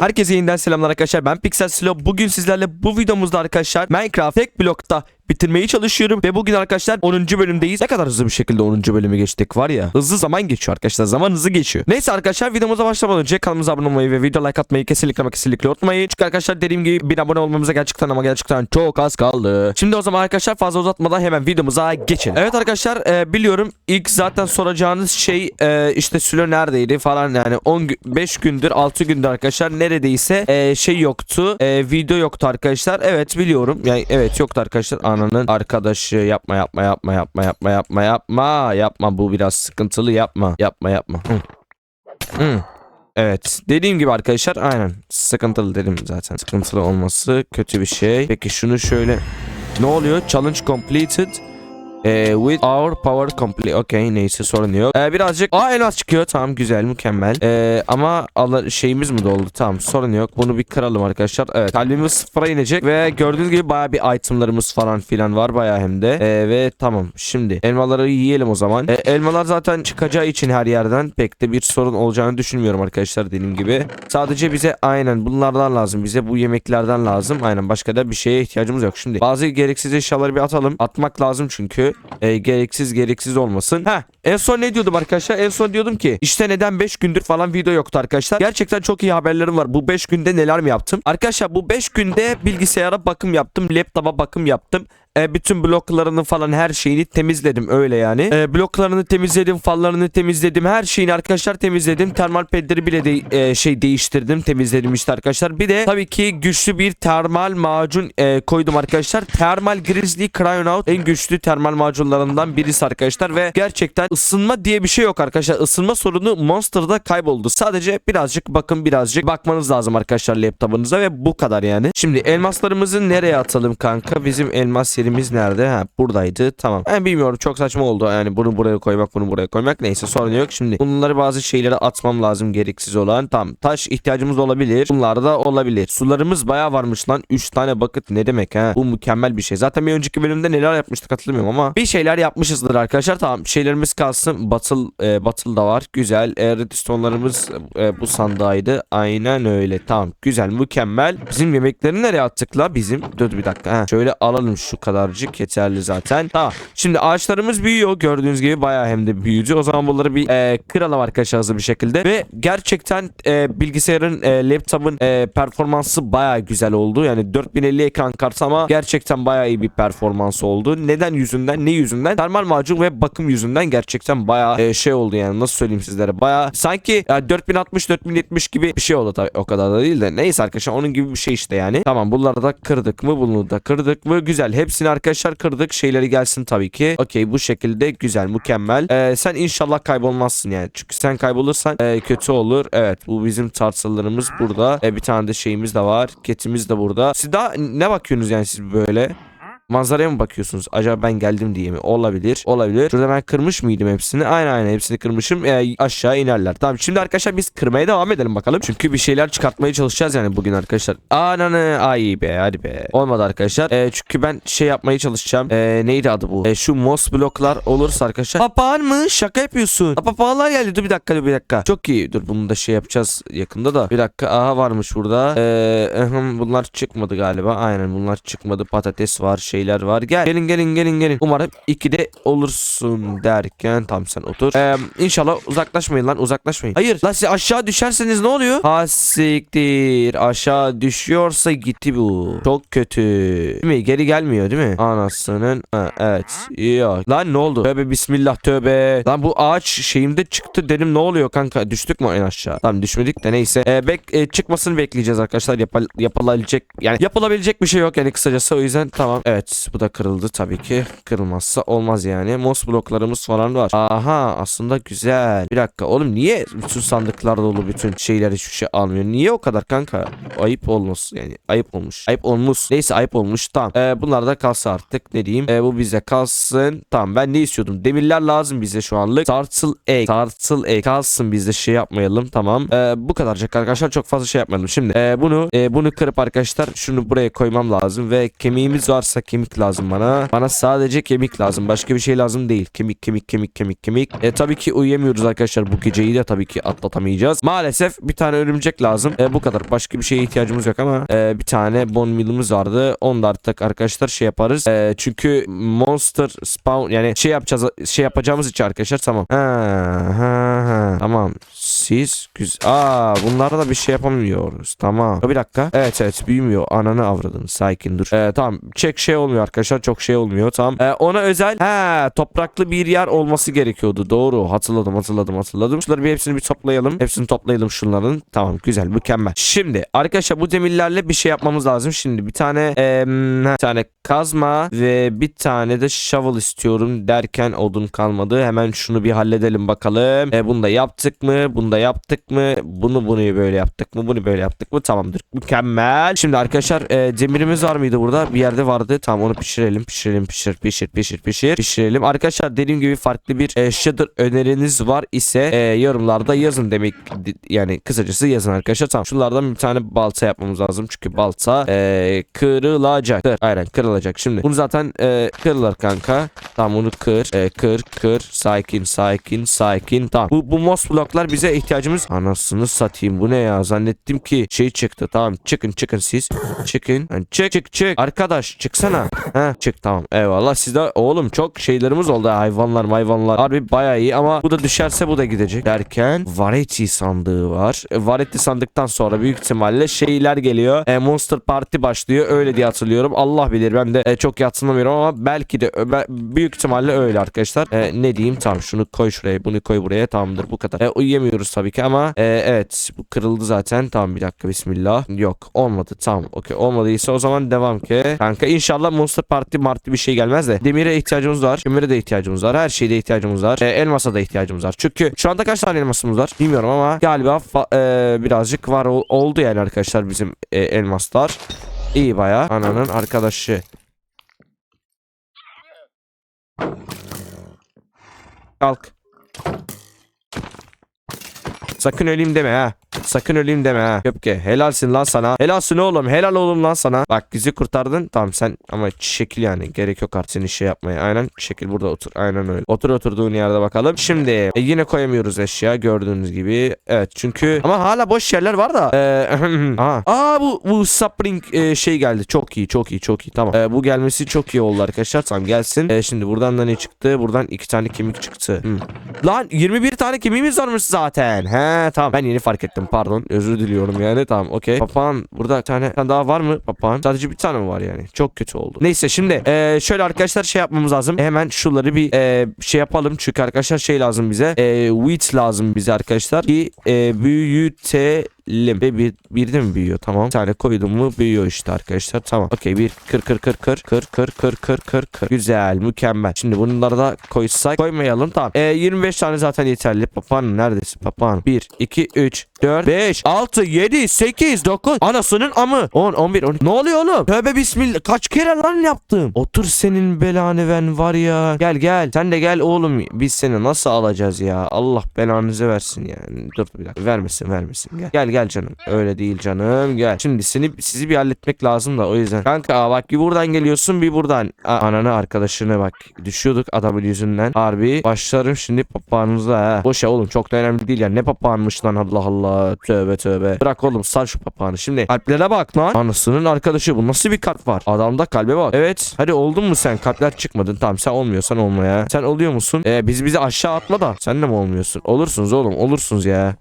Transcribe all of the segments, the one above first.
Herkese yeniden selamlar arkadaşlar. Ben Pixel Silo. Bugün sizlerle bu videomuzda arkadaşlar Minecraft tek blokta bitirmeye çalışıyorum. Ve bugün arkadaşlar 10. bölümdeyiz. Ne kadar hızlı bir şekilde 10. bölümü geçtik var ya. Hızlı zaman geçiyor arkadaşlar. Zaman hızlı geçiyor. Neyse arkadaşlar videomuza başlamadan önce kanalımıza abone olmayı ve video like atmayı kesinlikle ama kesinlikle unutmayın. Çünkü arkadaşlar dediğim gibi bir abone olmamıza gerçekten ama gerçekten çok az kaldı. Şimdi o zaman arkadaşlar fazla uzatmadan hemen videomuza geçelim. Evet arkadaşlar e, biliyorum ilk zaten soracağınız şey e, işte Sülo neredeydi falan yani 10 5 gündür 6 gündür arkadaşlar neredeyse e, şey yoktu. E, video yoktu arkadaşlar. Evet biliyorum. Yani evet yoktu arkadaşlar. Ananın arkadaşı yapma yapma yapma yapma yapma yapma yapma. Yapma bu biraz sıkıntılı. Yapma yapma yapma. Hı. Hı. Evet dediğim gibi arkadaşlar aynen. Sıkıntılı dedim zaten. Sıkıntılı olması kötü bir şey. Peki şunu şöyle ne oluyor? Challenge completed ee, with our power complete. Okey neyse sorun yok. Ee, birazcık aa elmas çıkıyor. Tamam güzel mükemmel. Ee, ama şeyimiz mi doldu? Tamam sorun yok. Bunu bir kıralım arkadaşlar. Evet kalbimiz sıfıra inecek ve gördüğünüz gibi baya bir itemlarımız falan filan var baya hem de. Ee, ve tamam şimdi elmaları yiyelim o zaman. Ee, elmalar zaten çıkacağı için her yerden pek de bir sorun olacağını düşünmüyorum arkadaşlar dediğim gibi. Sadece bize aynen bunlardan lazım. Bize bu yemeklerden lazım. Aynen başka da bir şeye ihtiyacımız yok. Şimdi bazı gereksiz eşyaları bir atalım. Atmak lazım çünkü e, gereksiz gereksiz olmasın. Ha en son ne diyordum arkadaşlar? En son diyordum ki işte neden 5 gündür falan video yoktu arkadaşlar. Gerçekten çok iyi haberlerim var. Bu 5 günde neler mi yaptım? Arkadaşlar bu 5 günde bilgisayara bakım yaptım. Laptopa bakım yaptım. E, bütün bloklarını falan her şeyini temizledim öyle yani. E, bloklarını temizledim, fallarını temizledim. Her şeyini arkadaşlar temizledim. Termal pedleri bile de, e, şey değiştirdim, temizledim işte arkadaşlar. Bir de tabii ki güçlü bir termal macun e, koydum arkadaşlar. Thermal Grizzly Crayon Out en güçlü termal macunlarından birisi arkadaşlar ve gerçekten ısınma diye bir şey yok arkadaşlar. Isınma sorunu Monster'da kayboldu. Sadece birazcık bakın birazcık bakmanız lazım arkadaşlar laptopunuza ve bu kadar yani. Şimdi elmaslarımızı nereye atalım kanka? Bizim elmas yerimiz nerede? Ha buradaydı. Tamam. Ben bilmiyorum çok saçma oldu. Yani bunu buraya koymak bunu buraya koymak. Neyse sorun yok. Şimdi bunları bazı şeylere atmam lazım gereksiz olan. Tamam. Taş ihtiyacımız olabilir. Bunlar da olabilir. Sularımız bayağı varmış lan. 3 tane bucket ne demek ha? Bu mükemmel bir şey. Zaten bir önceki bölümde neler yapmıştık hatırlamıyorum ama bir şeyler yapmışızdır arkadaşlar. Tamam. Şeylerimiz kalsın. Battle e, battle da var. Güzel. E, redstone'larımız e, bu sandaydı. Aynen öyle. Tamam. Güzel. Mükemmel. Bizim yemekleri nereye attık la? Bizim. Dur bir dakika. Ha. Şöyle alalım şu kadarcık yeterli zaten. Tamam. Şimdi ağaçlarımız büyüyor. Gördüğünüz gibi bayağı hem de büyüdü. O zaman bunları bir e, kıralım arkadaşlar hızlı bir şekilde. Ve gerçekten e, bilgisayarın e, laptopun e, performansı bayağı güzel oldu. Yani 4050 ekran kartı ama gerçekten bayağı iyi bir performans oldu. Neden yüzünden? Ne yüzünden? Termal macun ve bakım yüzünden gerçekten bayağı e, şey oldu yani. Nasıl söyleyeyim sizlere? Bayağı sanki e, 4060 4070 gibi bir şey oldu tabii. O kadar da değil de. Neyse arkadaşlar onun gibi bir şey işte yani. Tamam bunları da kırdık mı? Bunu da kırdık mı? Güzel. Hepsini arkadaşlar kırdık. Şeyleri gelsin tabii ki. Okey bu şekilde güzel. Mükemmel. E, sen inşallah kaybolmazsın yani. Çünkü sen kaybolursan e, kötü olur. Evet bu bizim tartsalarımız burada. E, bir tane de şeyimiz de var. Ketimiz de burada. Siz daha ne bakıyorsunuz yani siz böyle? Manzaraya mı bakıyorsunuz? Acaba ben geldim diye mi? Olabilir. Olabilir. Şurada ben kırmış mıydım hepsini? Aynen aynen hepsini kırmışım. Ee, aşağı inerler. Tamam şimdi arkadaşlar biz kırmaya devam edelim bakalım. Çünkü bir şeyler çıkartmaya çalışacağız yani bugün arkadaşlar. Ananı ay be hadi be. Olmadı arkadaşlar. Ee, çünkü ben şey yapmaya çalışacağım. Ee, neydi adı bu? Ee, şu moss bloklar olursa arkadaşlar. Papağan mı? Şaka yapıyorsun. Ha, papağanlar geldi. Dur bir dakika dur bir dakika. Çok iyi. Dur bunu da şey yapacağız yakında da. Bir dakika. Aha varmış burada. Ehim, bunlar çıkmadı galiba. Aynen bunlar çıkmadı. Patates var şeyler var. Gel. Gelin gelin gelin gelin. Umarım ikide olursun derken tam sen otur. Ee, inşallah uzaklaşmayın lan uzaklaşmayın. Hayır lan siz aşağı düşerseniz ne oluyor? Ha siktir. Aşağı düşüyorsa gitti bu. Çok kötü. Değil mi? Geri gelmiyor değil mi? Anasının. Ha, evet. Yok. Lan ne oldu? Tövbe bismillah tövbe. Lan bu ağaç şeyimde çıktı dedim ne oluyor kanka? Düştük mü en aşağı? Tamam düşmedik de neyse. Ee, bek e, çıkmasını bekleyeceğiz arkadaşlar. Yapal yapılabilecek yani yapılabilecek bir şey yok yani kısacası o yüzden tamam. Evet bu da kırıldı tabii ki. Kırılmazsa olmaz yani. Mos bloklarımız falan var. Aha aslında güzel. Bir dakika oğlum niye bütün sandıklar dolu bütün şeyler hiçbir şey almıyor? Niye o kadar kanka? Ayıp olmuş yani. Ayıp olmuş. Ayıp olmuş. Neyse ayıp olmuş. Tamam. Ee, bunlar da kalsın artık. Ne diyeyim? Ee, bu bize kalsın. Tamam ben ne istiyordum? Demirler lazım bize şu anlık. Tartıl egg. Tartıl egg. Kalsın bizde şey yapmayalım. Tamam. Ee, bu kadarcık arkadaşlar. Çok fazla şey yapmayalım. Şimdi ee, bunu ee, bunu kırıp arkadaşlar şunu buraya koymam lazım ve kemiğimiz varsa kemiğimiz kemik lazım bana. Bana sadece kemik lazım. Başka bir şey lazım değil. Kemik kemik kemik kemik kemik. E tabii ki uyuyamıyoruz arkadaşlar. Bu geceyi de tabii ki atlatamayacağız. Maalesef bir tane örümcek lazım. E, bu kadar. Başka bir şeye ihtiyacımız yok ama e, bir tane bone meal'ımız vardı. Onu da artık arkadaşlar şey yaparız. E, çünkü monster spawn yani şey yapacağız şey yapacağımız için arkadaşlar tamam. Ha, ha, ha. Tamam. Siz güzel. Aa bunlarda da bir şey yapamıyoruz. Tamam. Bir dakika. Evet evet büyümüyor. Ananı avradın. Sakin dur. Ee, tamam. Çek şey olmuyor arkadaşlar. Çok şey olmuyor. Tamam. Ee, ona özel he topraklı bir yer olması gerekiyordu. Doğru. Hatırladım hatırladım hatırladım. Şunları bir hepsini bir toplayalım. Hepsini toplayalım şunların. Tamam güzel mükemmel. Şimdi arkadaşlar bu demirlerle bir şey yapmamız lazım. Şimdi bir tane ee, bir tane kazma ve bir tane de shovel istiyorum derken odun kalmadı. Hemen şunu bir halledelim bakalım. E, bunu da yaptık mı? Bunu da yaptık mı? Bunu bunu böyle yaptık mı? Bunu böyle yaptık mı? Tamamdır. Mükemmel. Şimdi arkadaşlar e, demirimiz var mıydı burada? Bir yerde vardı. Tamam onu pişirelim. Pişirelim. Pişir. Pişir. Pişir. Pişir. Pişirelim. Arkadaşlar dediğim gibi farklı bir e, shader öneriniz var ise e, yorumlarda yazın demek yani kısacası yazın arkadaşlar. Tamam. Şunlardan bir tane balta yapmamız lazım. Çünkü balta e, kırılacaktır. Aynen kırılacak. Şimdi bunu zaten e, kırılır kanka. Tamam bunu kır. E, kır kır. Sakin sakin sakin. Tamam. Bu, bu mos bloklar bize ihtiyacımız. Anasını satayım. Bu ne ya? Zannettim ki şey çıktı. Tamam çıkın çıkın siz. Çıkın. Yani çık çık çık. Arkadaş çıksana. Ha çık tamam. Eyvallah. Sizde oğlum çok şeylerimiz oldu. Hayvanlar hayvanlar. Harbi bayağı iyi ama bu da düşerse bu da gidecek. Derken variety sandığı var. E, variety sandıktan sonra büyük ihtimalle şeyler geliyor. E, Monster Party başlıyor. Öyle diye hatırlıyorum. Allah bilir ben de e, çok iyi hatırlamıyorum ama belki de be- büyük ihtimalle öyle arkadaşlar. E, ne diyeyim tamam şunu koy şuraya bunu koy buraya tamamdır bu kadar. E, uyuyamıyoruz tabii ki ama e, evet bu kırıldı zaten. Tamam bir dakika bismillah. Yok olmadı tamam okey olmadıysa o zaman devam ki. Kanka inşallah Monster Party Marty bir şey gelmez de. Demire ihtiyacımız var. Kömüre de ihtiyacımız var. Her şeyde ihtiyacımız var. E, elmasa da ihtiyacımız var. Çünkü şu anda kaç tane elmasımız var bilmiyorum ama galiba e, birazcık var ol- oldu yani arkadaşlar bizim e, elmaslar. İyi baya. Ananın arkadaşı. Kalk. Sakın öleyim deme ha. Sakın öleyim deme ha. Köpke helalsin lan sana. Helalsin oğlum. Helal oğlum lan sana. Bak bizi kurtardın. Tamam sen ama şekil yani. Gerek yok artık senin şey yapmaya. Aynen şekil burada otur. Aynen öyle. Otur oturduğun yerde bakalım. Şimdi e, yine koyamıyoruz eşya gördüğünüz gibi. Evet çünkü ama hala boş yerler var da. Ee, Aa. Bu bu spring e, şey geldi. Çok iyi çok iyi çok iyi. Tamam. Ee, bu gelmesi çok iyi oldu arkadaşlar. Tamam gelsin. Ee, şimdi buradan da ne çıktı? Buradan iki tane kemik çıktı. Hmm. Lan 21 tane kemiğimiz varmış zaten. He tamam ben yeni fark ettim pardon. Özür diliyorum yani tamam okey. Papağan burada bir tane, bir daha var mı papağan? Sadece bir tane mi var yani? Çok kötü oldu. Neyse şimdi eee, şöyle arkadaşlar şey yapmamız lazım. Hemen şunları bir eee, şey yapalım. Çünkü arkadaşlar şey lazım bize. Eee wheat lazım bize arkadaşlar. Ki eee büyütelim. Ve bir, bir de mi büyüyor? Tamam. Bir tane koydum mu büyüyor işte arkadaşlar. Tamam. Okey bir kır kır kır kır kır kır kır kır kır kır. Güzel mükemmel. Şimdi bunları da koysak koymayalım. Tamam. E, 25 tane zaten yeterli. Papağan neredesin? Papağan. 1, 2, 3, 4, 5, 6, 7, 8, 9. Anasının amı. 10, 11, 12. Ne oluyor oğlum? Tövbe bismillah. Kaç kere lan yaptım? Otur senin belanı ben var ya. Gel gel. Sen de gel oğlum. Biz seni nasıl alacağız ya? Allah belanızı versin yani. Dur bir dakika. Vermesin vermesin. Gel gel gel canım. Öyle değil canım. Gel. Şimdi seni sizi bir halletmek lazım da o yüzden. Kanka aa, bak bir buradan geliyorsun bir buradan. Aa, ananı arkadaşını bak. Düşüyorduk adamın yüzünden. Harbi başlarım şimdi papağanımıza ha. Boş ya oğlum çok da önemli değil ya. Ne papağanmış lan Allah Allah. Tövbe tövbe. Bırak oğlum sar şu papağanı. Şimdi kalplere bak lan. Anasının arkadaşı bu nasıl bir kalp var? Adamda kalbe bak. Evet. Hadi oldun mu sen? Kalpler çıkmadın. Tamam sen olmuyorsan olma ya. Sen oluyor musun? Ee, biz bizi aşağı atma da. Sen de mi olmuyorsun? Olursunuz oğlum. Olursunuz ya.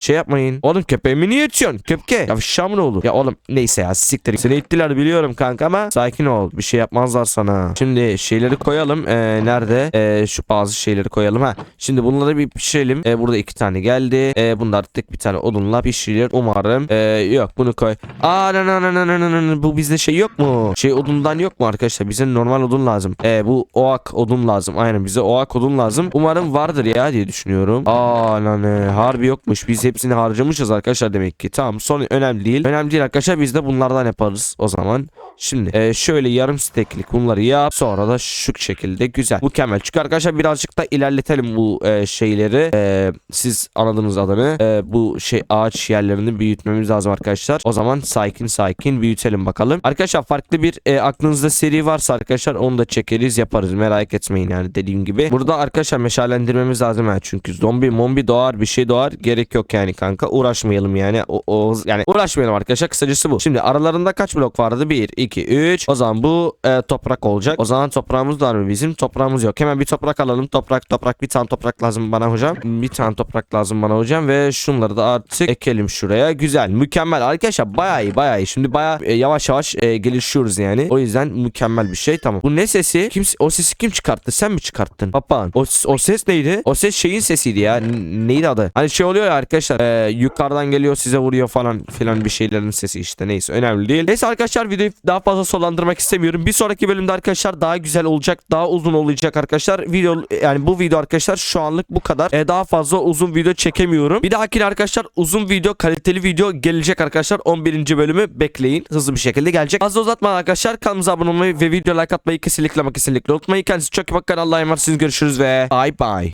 Şey yapmayın. Oğlum köpeğimi niye itiyorsun? Köpke. Ya şam ne olur? Ya oğlum neyse ya siktir. Seni ittiler biliyorum kanka ama sakin ol. Bir şey yapmazlar sana. Şimdi şeyleri koyalım. Ee, nerede? Ee, şu bazı şeyleri koyalım ha. Şimdi bunları bir pişirelim. Ee, burada iki tane geldi. Ee, bunlar tek bir tane odunla pişirilir umarım. Ee, yok bunu koy. Aa na na na na na na na. bu bizde şey yok mu? Şey odundan yok mu arkadaşlar? Bize normal odun lazım. Ee, bu oak odun lazım. Aynen bize oak odun lazım. Umarım vardır ya diye düşünüyorum. Aa lan ne harbi yokmuş. Biz hepsini harcamışız arkadaşlar demek ki. Tamam son önemli değil. Önemli değil arkadaşlar biz de bunlardan yaparız o zaman. Şimdi e, şöyle yarım steklik bunları yap. Sonra da şu şekilde güzel. Mükemmel. Çünkü arkadaşlar birazcık da ilerletelim bu e, şeyleri. E, siz anladınız adını. E, bu şey ağaç yerlerini büyütmemiz lazım arkadaşlar. O zaman sakin sakin büyütelim bakalım. Arkadaşlar farklı bir e, aklınızda seri varsa arkadaşlar onu da çekeriz yaparız. Merak etmeyin yani dediğim gibi. Burada arkadaşlar meşalendirmemiz lazım yani. Çünkü zombi mombi doğar bir şey doğar. Gerek yok yani kanka. Uğraşmayalım yani. O, o yani uğraşmayalım arkadaşlar. Kısacası bu. Şimdi aralarında kaç blok vardı? 1, 2, 3. O zaman bu e, toprak olacak. O zaman toprağımız var mı bizim? Toprağımız yok. Hemen bir toprak alalım. Toprak toprak. Bir tane toprak lazım bana hocam. Bir tane toprak lazım bana hocam. Ve şunları da artık ekelim şuraya. Güzel. Mükemmel. Arkadaşlar bayağı iyi bayağı iyi. Şimdi bayağı e, yavaş yavaş e, gelişiyoruz yani. O yüzden mükemmel bir şey. Tamam. Bu ne sesi? Kim, o sesi kim çıkarttı? Sen mi çıkarttın? Papağan. O, o ses neydi? O ses şeyin sesiydi ya. N- neydi adı? Hani şey oluyor ya arkadaşlar. E, yukarıdan geliyor size vuruyor falan filan bir şeylerin sesi işte. Neyse önemli değil. Neyse arkadaşlar videoyu daha fazla solandırmak istemiyorum. Bir sonraki bölümde arkadaşlar daha güzel olacak. Daha uzun olacak arkadaşlar. Video yani bu video arkadaşlar şu anlık bu kadar. E, daha fazla uzun video çekemiyorum. Bir dahakine arkadaşlar uzun video kaliteli video gelecek arkadaşlar. 11. bölümü bekleyin. Hızlı bir şekilde gelecek. Az uzatmadan arkadaşlar kanalımıza abone olmayı ve video like atmayı kesinlikle ama kesinlikle unutmayın. Kendinize çok iyi bakın. Allah'a emanet. Görüşürüz ve bye bye.